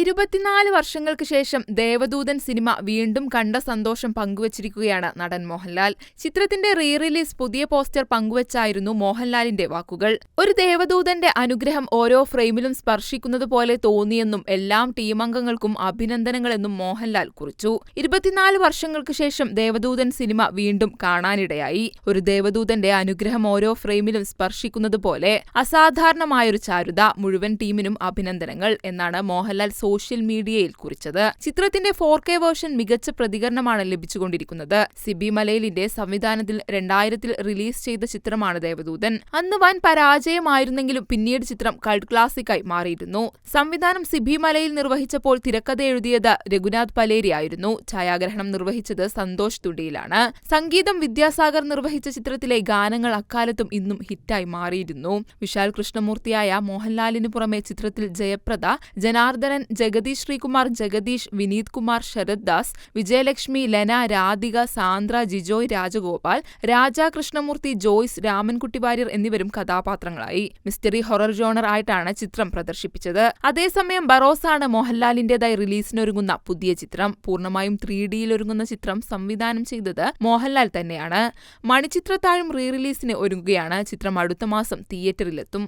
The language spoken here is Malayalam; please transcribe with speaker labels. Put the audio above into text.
Speaker 1: ഇരുപത്തിനാല് വർഷങ്ങൾക്ക് ശേഷം ദേവദൂതൻ സിനിമ വീണ്ടും കണ്ട സന്തോഷം പങ്കുവച്ചിരിക്കുകയാണ് നടൻ മോഹൻലാൽ. ചിത്രത്തിന്റെ റീ റിലീസ് പുതിയ പോസ്റ്റർ പങ്കുവച്ചായിരുന്നു മോഹൻലാലിന്റെ വാക്കുകൾ. ഒരു ദേവദൂതന്റെ അനുഗ്രഹം ഓരോ ഫ്രെയിമിലും സ്പർശിക്കുന്നത് പോലെ തോന്നിയെന്നും എല്ലാം ടീമംഗങ്ങൾക്കും അഭിനന്ദനങ്ങളെന്നും മോഹൻലാൽ കുറിച്ചു. ഇരുപത്തിനാല് വർഷങ്ങൾക്ക് ശേഷം ദേവദൂതൻ സിനിമ വീണ്ടും കാണാനിടയായി. ഒരു ദേവദൂതന്റെ അനുഗ്രഹം ഓരോ ഫ്രെയിമിലും സ്പർശിക്കുന്നത് പോലെ അസാധാരണമായൊരു ചാരുത മുഴുവൻ ടീമിനും അഭിനന്ദനങ്ങൾ എന്നാണ് മോഹൻലാൽ സോഷ്യൽ മീഡിയയിൽ കുറിച്ചത്. ചിത്രത്തിന്റെ ഫോർ കെ വേർഷൻ മികച്ച പ്രതികരണമാണ് ലഭിച്ചുകൊണ്ടിരിക്കുന്നത്. സിബി മലയിലിന്റെ സംവിധാനത്തിൽ രണ്ടായിരത്തിൽ റിലീസ് ചെയ്ത ചിത്രമാണ് ദേവദൂതൻ. അന്ന് വൻ പരാജയമായിരുന്നെങ്കിലും പിന്നീട് ചിത്രം കൾട്ട് ക്ലാസിക്കായി മാറിയിരുന്നു. സംവിധാനം സിബി മലയിൽ നിർവഹിച്ചപ്പോൾ തിരക്കഥ എഴുതിയത് രഘുനാഥ് പലേരി ആയിരുന്നു. ഛായാഗ്രഹണം നിർവഹിച്ചത് സന്തോഷ് തുടിയിലാണ് സംഗീതം വിദ്യാസാഗർ നിർവഹിച്ച ചിത്രത്തിലെ ഗാനങ്ങൾ അക്കാലത്തും ഇന്നും ഹിറ്റായി മാറിയിരുന്നു. വിശാൽ കൃഷ്ണമൂർത്തിയായ മോഹൻലാലിന് പുറമെ ചിത്രത്തിൽ ജയപ്രദ ജനാർദ്ദനൻ ജഗദീഷ് ശ്രീകുമാർ ജഗദീഷ് വിനീത് കുമാർ ശരത് ദാസ് വിജയലക്ഷ്മി ലെന രാധിക സാന്ദ്ര ജിജോയ് രാജഗോപാൽ രാജ കൃഷ്ണമൂർത്തി ജോയ്സ് രാമൻകുട്ടി വാര്യർ എന്നിവരും കഥാപാത്രങ്ങളായി. മിസ്റ്ററി ഹൊറർ ജോണർ ആയിട്ടാണ് ചിത്രം പ്രദർശിപ്പിച്ചത്. അതേസമയം ബറോസാണ് മോഹൻലാലിന്റേതായി റിലീസിനൊരുങ്ങുന്ന പുതിയ ചിത്രം. പൂർണമായും ത്രീ ഡിയിൽ ഒരുങ്ങുന്ന ചിത്രം സംവിധാനം ചെയ്തത് മോഹൻലാൽ തന്നെയാണ്. മണിച്ചിത്രത്താഴും റീ റിലീസിന് ഒരുങ്ങുകയാണ്. ചിത്രം അടുത്ത മാസം തിയേറ്ററിലെത്തും.